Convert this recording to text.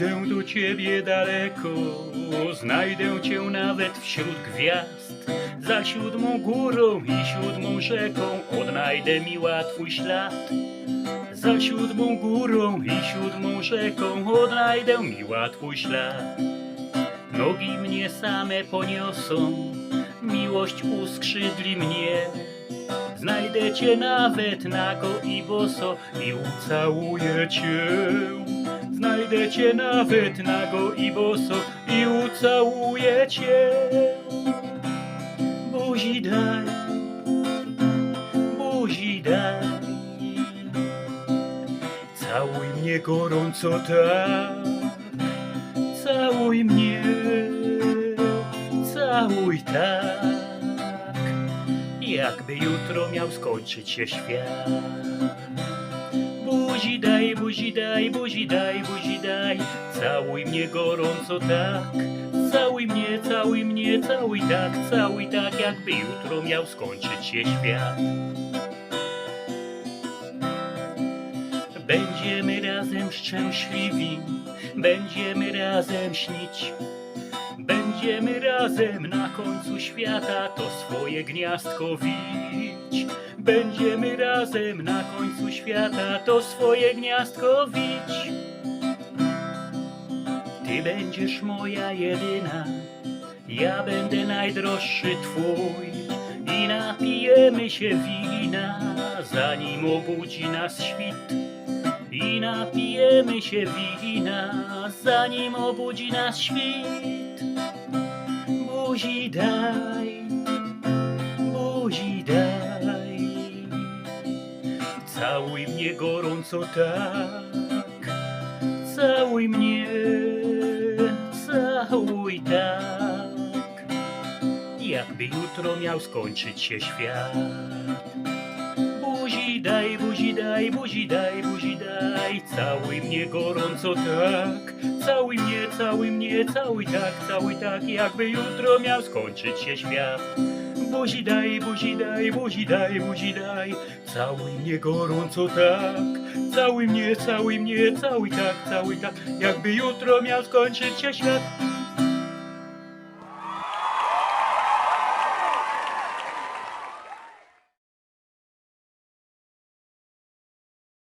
Przyjdę do ciebie daleko, znajdę cię nawet wśród gwiazd. Za siódmą górą i siódmą rzeką odnajdę miła twój ślad. Za siódmą górą i siódmą rzeką odnajdę miła twój ślad. Nogi mnie same poniosą, miłość uskrzydli mnie. Znajdę cię nawet nago i boso i ucałuję cię. Znajdę cię nawet nago i boso i ucałuję cię. Buzi daj, buzi daj. Całuj mnie gorąco tak, całuj mnie, całuj tak, jakby jutro miał skończyć się świat. Buzi daj, buzi daj, buzi daj, buzi daj, całuj mnie gorąco tak, całuj mnie, całuj mnie, całuj tak, całuj tak, jakby jutro miał skończyć się świat. Będziemy razem szczęśliwi, będziemy razem śnić. Będziemy razem na końcu świata to swoje gniazdko wić. Będziemy razem na końcu świata to swoje gniazdko wić. Ty będziesz moja jedyna, ja będę najdroższy twój. I napijemy się wina, zanim obudzi nas świt. I napijemy się wina, zanim obudzi nas świt. Buzi daj, buzi daj, całuj mnie gorąco tak, całuj mnie, całuj tak, jakby jutro miał skończyć się świat. Daj, buzi daj, buzi daj, całuj mnie gorąco tak, całuj mnie, całuj mnie, całuj tak, całuj tak, jakby jutro miał skończyć się świat. Buzi daj, buzi daj, buzi daj, buzi daj, całuj mnie gorąco tak, całuj mnie, całuj mnie, całuj tak, całuj tak, jakby jutro miał skończyć się świat.